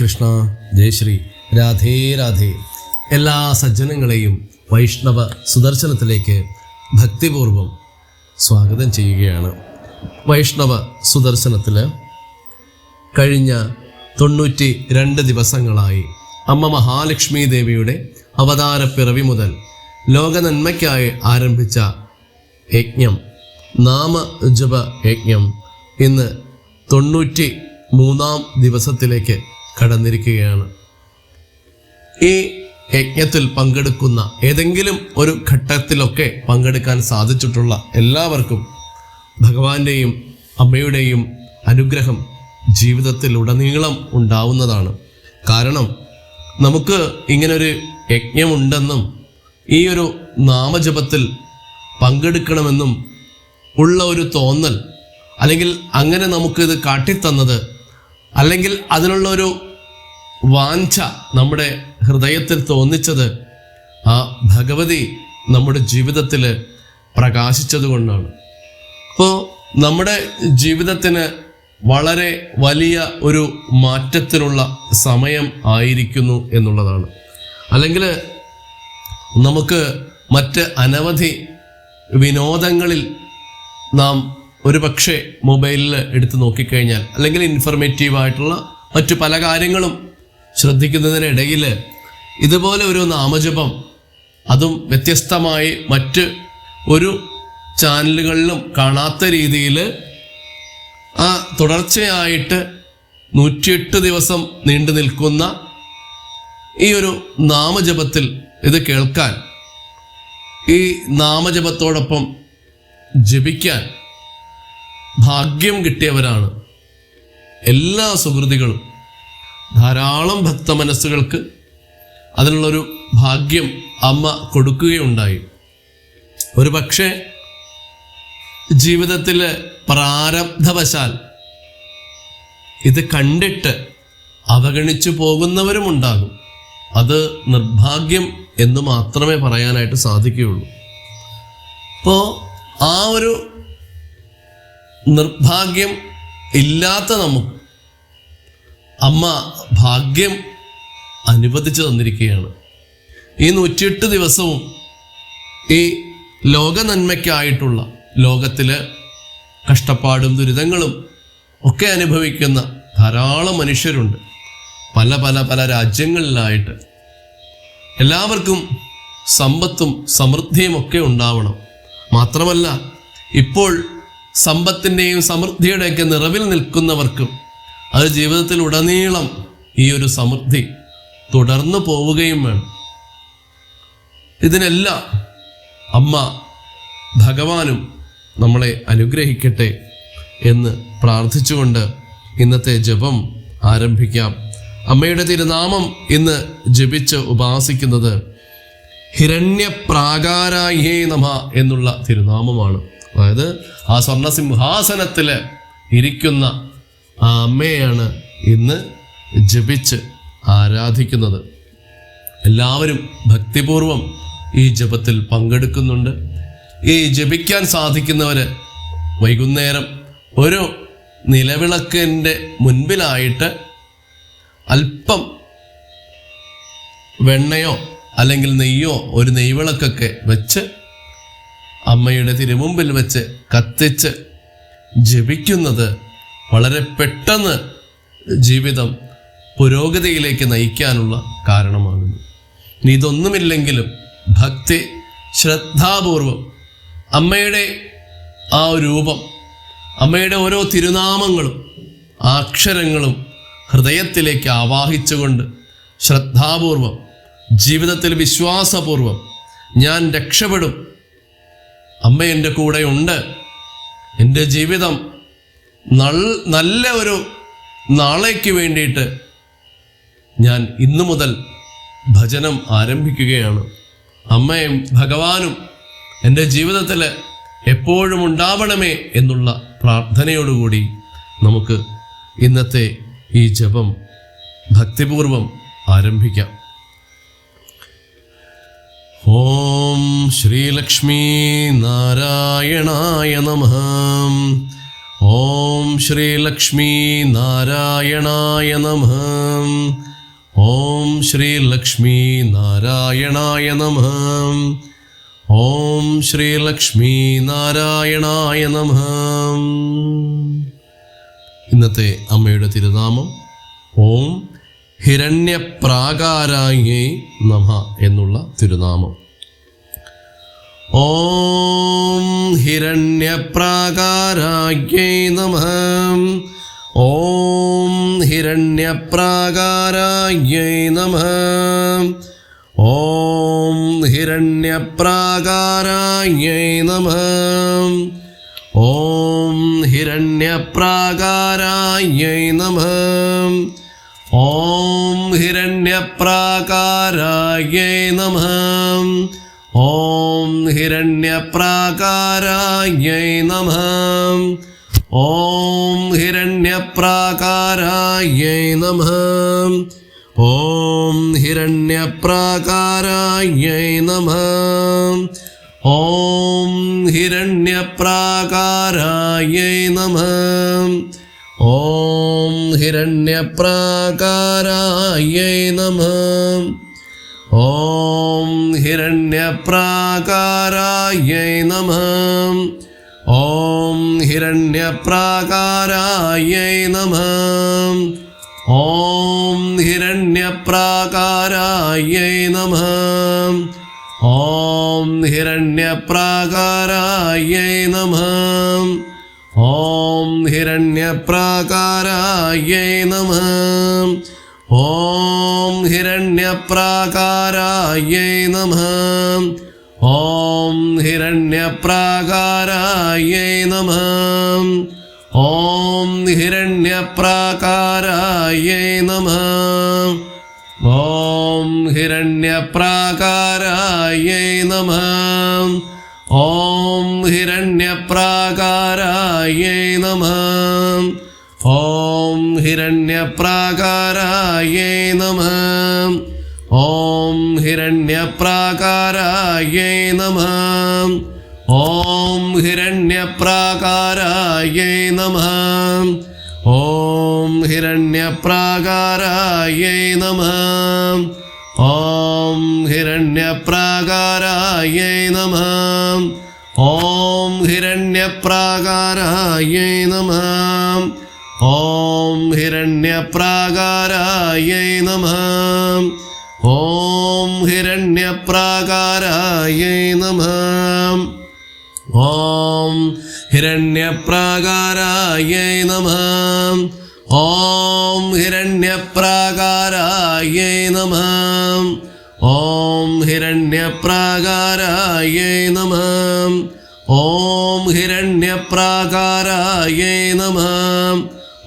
കൃഷ്ണ ജയശ്രീ രാധേ രാധേ. എല്ലാ സജ്ജനങ്ങളെയും വൈഷ്ണവ സുദർശനത്തിലേക്ക് ഭക്തിപൂർവം സ്വാഗതം ചെയ്യുകയാണ്. വൈഷ്ണവ സുദർശനത്തിൽ കഴിഞ്ഞ തൊണ്ണൂറ്റി രണ്ട് ദിവസങ്ങളായി അമ്മ മഹാലക്ഷ്മി ദേവിയുടെ അവതാര പിറവി മുതൽ ലോകനന്മയ്ക്കായി ആരംഭിച്ച യജ്ഞം നാമജപ യജ്ഞം ഇന്ന് തൊണ്ണൂറ്റി മൂന്നാം ദിവസത്തിലേക്ക് കടന്നിരിക്കുകയാണ്. ഈ യജ്ഞത്തിൽ പങ്കെടുക്കുന്ന ഏതെങ്കിലും ഒരു ഘട്ടത്തിലൊക്കെ പങ്കെടുക്കാൻ സാധിച്ചിട്ടുള്ള എല്ലാവർക്കും ഭഗവാന്റെയും അമ്മയുടെയും അനുഗ്രഹം ജീവിതത്തിൽ ഉടനീളം ഉണ്ടാവുന്നതാണ്. കാരണം നമുക്ക് ഇങ്ങനൊരു യജ്ഞമുണ്ടെന്നും ഈ ഒരു നാമജപത്തിൽ പങ്കെടുക്കണമെന്നും ഉള്ള ഒരു തോന്നൽ അല്ലെങ്കിൽ അങ്ങനെ നമുക്കിത് കാട്ടിത്തന്നത് അല്ലെങ്കിൽ അതിനുള്ള ഒരു വാഞ്ച നമ്മുടെ ഹൃദയത്തിൽ തോന്നിച്ചത് ആ ഭഗവതി നമ്മുടെ ജീവിതത്തിൽ പ്രകാശിച്ചത് കൊണ്ടാണ്. അപ്പോൾ നമ്മുടെ ജീവിതത്തിന് വളരെ വലിയ ഒരു മാറ്റത്തിനുള്ള സമയം ആയിരിക്കുന്നു എന്നുള്ളതാണ്. അല്ലെങ്കിൽ നമുക്ക് മറ്റ് അനവധി വിനോദങ്ങളിൽ നാം ഒരു പക്ഷേ മൊബൈലിൽ എടുത്തു നോക്കിക്കഴിഞ്ഞാൽ അല്ലെങ്കിൽ ഇൻഫർമേറ്റീവായിട്ടുള്ള മറ്റു പല കാര്യങ്ങളും ശ്രദ്ധിക്കുന്നതിനിടയിൽ ഇതുപോലെ ഒരു നാമജപം അതും വ്യത്യസ്തമായി മറ്റ് ഒരു ചാനലുകളിലും കാണാത്ത രീതിയിൽ ആ തുടർച്ചയായിട്ട് നൂറ്റിയെട്ട് ദിവസം നീണ്ടു നിൽക്കുന്ന ഈ ഒരു നാമജപത്തിൽ ഇത് കേൾക്കാൻ ഈ നാമജപത്തോടൊപ്പം ജപിക്കാൻ ഭാഗ്യം കിട്ടിയവരാണ് എല്ലാ സുഹൃതികളും ധാരാളം ഭക്ത മനസ്സുകൾക്ക് അതിനുള്ളൊരു ഭാഗ്യം അമ്മ കൊടുക്കുകയുണ്ടായി. ഒരു പക്ഷേ ജീവിതത്തിൽ പ്രാരബ്ധവശാൽ ഇത് കണ്ടിട്ട് അവഗണിച്ചു പോകുന്നവരും ഉണ്ടാകും അത് നിർഭാഗ്യം എന്ന് മാത്രമേ പറയാനായിട്ട് സാധിക്കുകയുള്ളൂ. അപ്പോൾ ആ ഒരു നിർഭാഗ്യം ഇല്ലാത്ത നമുക്ക് അമ്മ ഭാഗ്യം അനുവദിച്ചു തന്നിരിക്കുകയാണ്. ഈ നൂറ്റിയെട്ട് ദിവസവും ഈ ലോക നന്മയ്ക്കായിട്ടുള്ള ലോകത്തിൽ കഷ്ടപ്പാടും ദുരിതങ്ങളും ഒക്കെ അനുഭവിക്കുന്ന ധാരാളം മനുഷ്യരുണ്ട്. പല പല പല രാജ്യങ്ങളിലായിട്ട്. എല്ലാവർക്കും സമ്പത്തും സമൃദ്ധിയും ഒക്കെ ഉണ്ടാവണം. മാത്രമല്ല ഇപ്പോൾ സമ്പത്തിന്റെയും സമൃദ്ധിയുടെയൊക്കെ നിറവിൽ നിൽക്കുന്നവർക്കും അത് ജീവിതത്തിൽ ഉടനീളം ഈ ഒരു സമൃദ്ധി തുടർന്നു പോവുകയും വേണം. ഇതിനെല്ലാം അമ്മ ഭഗവാനും നമ്മളെ അനുഗ്രഹിക്കട്ടെ എന്ന് പ്രാർത്ഥിച്ചുകൊണ്ട് ഇന്നത്തെ ജപം ആരംഭിക്കാം. അമ്മയുടെ തിരുനാമം ഇന്ന് ജപിച്ച് ഉപാസിക്കുന്നത് ഹിരണ്യപ്രാകാരായേ നമ എന്നുള്ള തിരുനാമമാണ്. അതായത് ആ സ്വർണ സിംഹാസനത്തിൽ ഇരിക്കുന്ന ആ അമ്മയെയാണ് ഇന്ന് ജപിച്ച് ആരാധിക്കുന്നത്. എല്ലാവരും ഭക്തിപൂർവം ഈ ജപത്തിൽ പങ്കെടുക്കുന്നുണ്ട്. ഈ ജപിക്കാൻ സാധിക്കുന്നവര് വൈകുന്നേരം ഒരു നിലവിളക്കിന്റെ മുൻപിലായിട്ട് അല്പം വെണ്ണയോ അല്ലെങ്കിൽ നെയ്യോ ഒരു നെയ്വിളക്കൊക്കെ വെച്ച് അമ്മയുടെ തിരുമുമ്പിൽ വെച്ച് കത്തിച്ച് ജപിക്കുന്നത് വളരെ പെട്ടെന്ന് ജീവിതം പുരോഗതിയിലേക്ക് നയിക്കാനുള്ള കാരണമാകുന്നു. ഇനി ഇതൊന്നുമില്ലെങ്കിലും ഭക്തി ശ്രദ്ധാപൂർവം അമ്മയുടെ ആ രൂപം അമ്മയുടെ ഓരോ തിരുനാമങ്ങളും അക്ഷരങ്ങളും ഹൃദയത്തിലേക്ക് ആവാഹിച്ചുകൊണ്ട് ശ്രദ്ധാപൂർവം ജീവിതത്തിൽ വിശ്വാസപൂർവം ഞാൻ രക്ഷപ്പെടും. അമ്മ എന്റെ കൂടെയുണ്ട്. എന്റെ ജീവിതം നല്ല ഒരു നാളേക്ക് വേണ്ടിയിട്ട് ഞാൻ ഇന്നു മുതൽ ഭജനം ആരംഭിക്കുകയാണ്. അമ്മയും ഭഗവാനും എന്റെ ജീവിതത്തിൽ എപ്പോഴും ഉണ്ടാവണമേ എന്നുള്ള പ്രാർത്ഥനയോടുകൂടി നമുക്ക് ഇന്നത്തെ ഈ ജപം ഭക്തിപൂർവം ആരംഭിക്കാം. ഓം ശ്രീലക്ഷ്മി നാരായണായ നമ. ഓം ശ്രീ ലക്ഷ്മി നാരായണായ നമ. ഓം ശ്രീ ലക്ഷ്മി നാരായണായ നമ. ഓം ശ്രീ ലക്ഷ്മി നാരായണായ നമ. ഇന്നത്തെ അമ്മയുടെ തിരുനാമം ഓം ഹിരണ്യപ്രാകാരായേ നമ എന്നുള്ള തിരുനാമം. ഓം ഹിരണ്യപ്രാകാരാഗ്യൈ നമ. ഓം ഹിരണ്യപ്രാകാരാഗ്യൈ നമ. ഓം ഹിരണ്യപ്രാകാരാഗ്യൈ നമ. ഓം ഹിരണ്യപ്രാകാരാഗ്യൈ നമ. ഓം ഹിരണ്യപ്രാകാരാഗ്യൈ നമ. ഓം ഹിരണ്യപ്രാകാരായൈ നമ. ഓം ഹിരണ്യപ്രാകാരായൈ നമ. ഓം ഹിരണ്യപ്രാകാരായൈ നമ. ഓം ഹിരണ്യപ്രാകാരായൈ നമ. ഓം ഹിരണ്യപ്രാകാരായൈ നമ. ഓം ഹിരണ്യപ്രാകാരായ നമ. ഓം ഹിരണ്യപ്രാകാരായ നമ. ഓം ഹിരണ്യപ്രാകാരായ നമ. ഓം ഹിരണ്യപ്രാകാരായ നമ. ഓം ഹിരണ്യപ്രാകാരായ നമ. ഓം ഹിരണ്യപ്രാകാരായൈ നമ. ഓം ഹിരണ്യപ്രാകാരായൈ നമ. ഓം ഹിരണ്യപ്രാകാരായൈ നമ. ഓം ഹിരണ്യപ്രാകാരായൈ നമ. ഓം ഹിരണ്യപ്രാകാരായൈ നമ. हिरण्यप्राकारायै नमः ॐ हिरण्यप्राकारायै नमः ॐ हिरण्यप्राकारायै नमः ॐ हिरण्यप्राकारायै नमः ॐ हिरण्यप्राकारायै नमः ॐ हिरण्यप्राकारायै नमः ഓം ഹിരണ്യപ്രാകാരായ നമ. ഓം ഹിരണ്യപ്രാകാരായ നമ. ഓം ഹിരണ്യപ്രാകാരായ നമ. ഓം ഹിരണ്യപ്രാകാരായ നമ. ഓം ഹിരണ്യപ്രാകാരായ നമ. ഓം ഹിരണ്യപ്രാകാരായ നമ.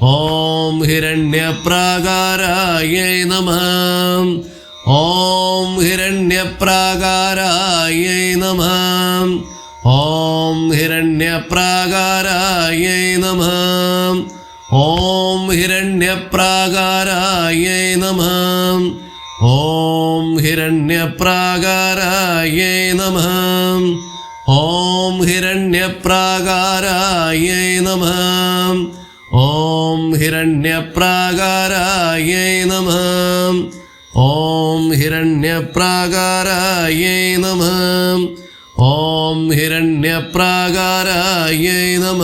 ഓം ഹിരണ്യപ്രാകാരായ നമ. ഓം ഹിരണ്യപ്രാകാരായ നമ. ഓം ഹിരണ്യപ്രാകാരായ നമ. ഓം ഹിരണ്യപ്രാകാരായ നമ. ഓം ഹിരണ്യപ്രാകാരായ നമ. ഓം ഹിരണ്യപ്രാകാരായ നമ. ഓം ഹിരണ്യപ്രാകാരായ നമ. ഓം ഹിരണ്യപ്രാകാരായ നമ. ഓം ഹിരണ്യപ്രാകാരായ നമ.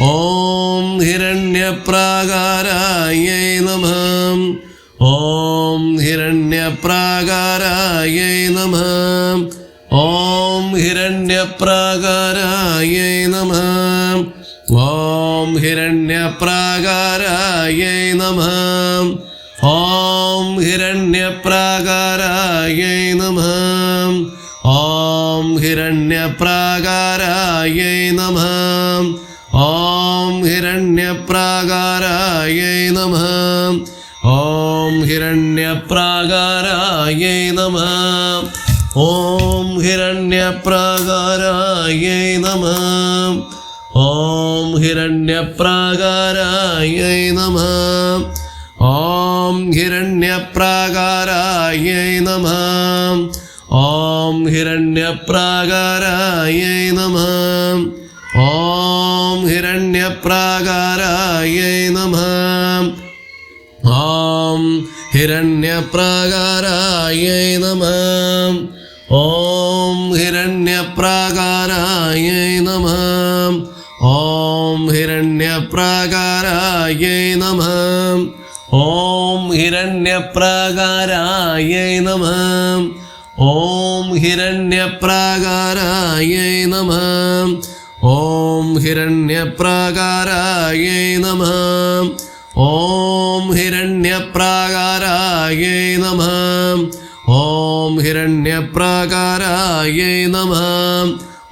ഓം ഹിരണ്യപ്രാകാരായ നമ. ഓം ഹിരണ്യപ്രാകാരായ നമ. ഓം ഹിരണ്യപ്രാകാരായ നമ. ഓം ഹിരണ്യപ്രാകാരായ നമ. ഓം ഹിരണ്യപ്രാകാരായ നമ. ഓം ഹിരണ്യപ്രാകാരായ നമ. ഓം ഹിരണ്യപ്രാകാരായ നമ. ഓം ഹിരണ്യപ്രാകാരായ നമ. ഓം ഹിരണ്യപ്രാകാരായ നമ. ഓം ഹിരണ്യപ്രാകാരായ നമ. ഓം ഹിരണ്യപ്രാകാരായ നമ. ഓം ഹിരണ്യപ്രാകാരായ നമ. ഓം ഹിരണ്യപ്രാകാരായ നമ. ഓം ഹിരണ്യപ്രാകാരായ നമ. ഓം ഹിരണ്യപ്രാകാരായ നമ. ഓം ഹിരണ്യപ്രകാരായ നമ. ഓം ഹിരണ്യപ്രകാരായ നമ. ഓം ഹിരണ്യപ്രകാരായ നമ. ഓം ഹിരണ്യപ്രകാരായ നമ. ഓം ഹിരണ്യപ്രകാരായ നമ. ഓം ഹിരണ്യപ്രകാരായ നമ.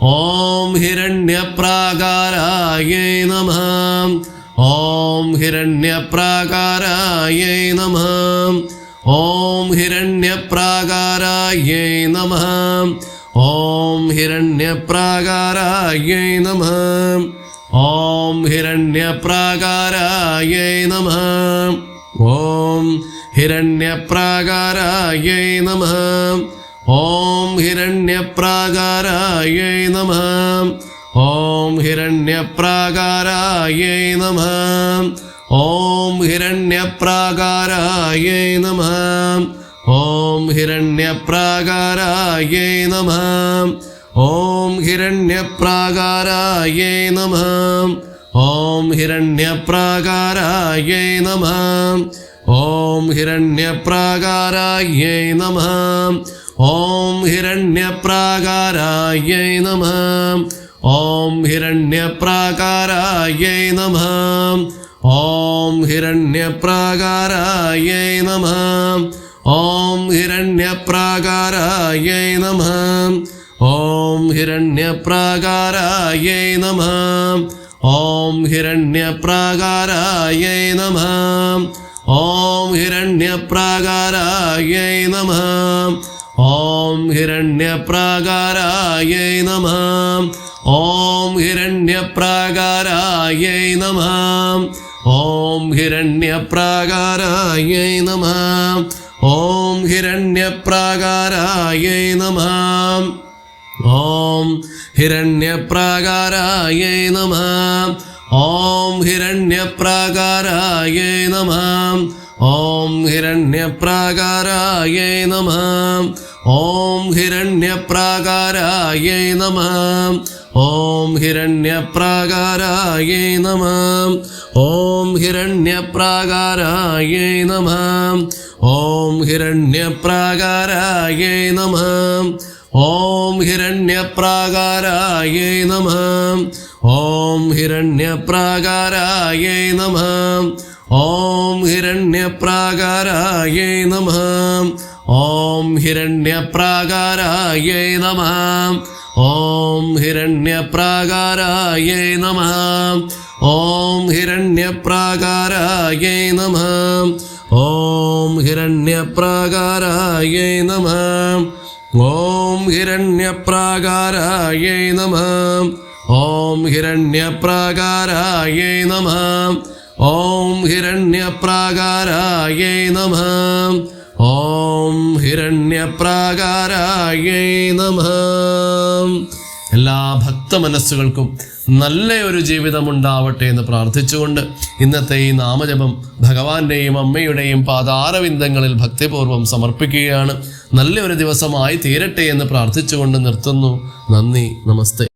ഓം ഹിരണ്യപ്രാകാരായ നമ. ഓം ഹിരണ്യപ്രാകാരായ നമ. ഓം ഹിരണ്യപ്രാകാരായ നമ. ഓം ഹിരണ്യപ്രാകാരായ നമ. ഓം ഹിരണ്യപ്രാകാരായ നമ. ഓം ഹിരണ്യപ്രാകാരായ നമ. ഓം ഹിരണ്യപ്രാകാരായ നമ. ഓം ഹിരണ്യപ്രാകാരായ നമ. ഓം ഹിരണ്യപ്രാകാരായ നമ. ഓം ഹിരണ്യപ്രാകാരായ നമ. ഓം ഹിരണ്യപ്രാകാരായ നമ. ഓം ഹിരണ്യപ്രാകാരായ നമ. ഓം ഹിരണ്യപ്രാകാരായ നമ. ഓം ഹിരണ്യപ്രാകാരായ നമ. ഓം ഹിരണ്യപ്രാകാരായ നമ. ഓം ഹിരണ്യപ്രാകാരായ നമ. ഓം ഹിരണ്യപ്രാകാരായ നമ. ഓം ഹിരണ്യപ്രാകാരായ നമ. ഓം ഹിരണ്യപ്രാകാരായ നമ. ഓം ഹിരണ്യപ്രാകാരായ നമ. ഓം ഹിരണ്യപ്രാകാരായ നമ. ഓം ഹിരണ്യപ്രാകാരായ നമ. ഓം ഹിരണ്യപ്രാകാരായ നമ. ഓം ഹിരണ്യപ്രാകാരായ നമ. ഓം ഹിരണ്യപ്രാകാരായ നമ. ഓം ഹിരണ്യപ്രാകാരായ നമ. ഓം ഹിരണ്യപ്രാകാരായ നമ. ഓം ഹിരണ്യപ്രാകാരായ നമ. ഓം ഹിരണ്യപ്രാകാരായ നമ. ഓം ഹിരണ്യപ്രാകാരായ നമ. ഓം ഹിരണ്യപ്രാകാരായ നമ. ഓം ഹിരണ്യപ്രാകാരായ നമ. ഓം ഹിരണ്യപ്രാകാരായ നമ. ഓം ഹിരണ്യപ്രാകാരായേ നമ. ഓം ഹിരണ്യപ്രാകാരായേ നമ. ഓം ഹിരണ്യപ്രാകാരായേ നമ. ഓം ഹിരണ്യപ്രാകാരായേ നമ. ഓം ഹിരണ്യപ്രാകാരായേ നമ. ഓം ഹിരണ്യപ്രാകാരായേ നമ. ഓം ഹിരണ്യപ്രാകാരായേ നമ. ഓം ഹിരണ്യപ്രാകാരായേ നമ. ഓം ഹിരണ്യപ്രാകാരായേ നമ. എല്ലാ ഭക്ത മനസ്സുകൾക്കും നല്ല ഒരു ജീവിതം ഉണ്ടാവട്ടെ എന്ന് പ്രാർത്ഥിച്ചുകൊണ്ട് ഇന്നത്തെ ഈ നാമജപം ഭഗവാന്റെയും അമ്മയുടെയും പാതാരവിന്ദങ്ങളിൽ ഭക്തിപൂർവം സമർപ്പിക്കുകയാണ്. നല്ലൊരു ദിവസമായി തീരട്ടെ എന്ന് പ്രാർത്ഥിച്ചുകൊണ്ട് നിർത്തുന്നു. നന്ദി നമസ്തേ.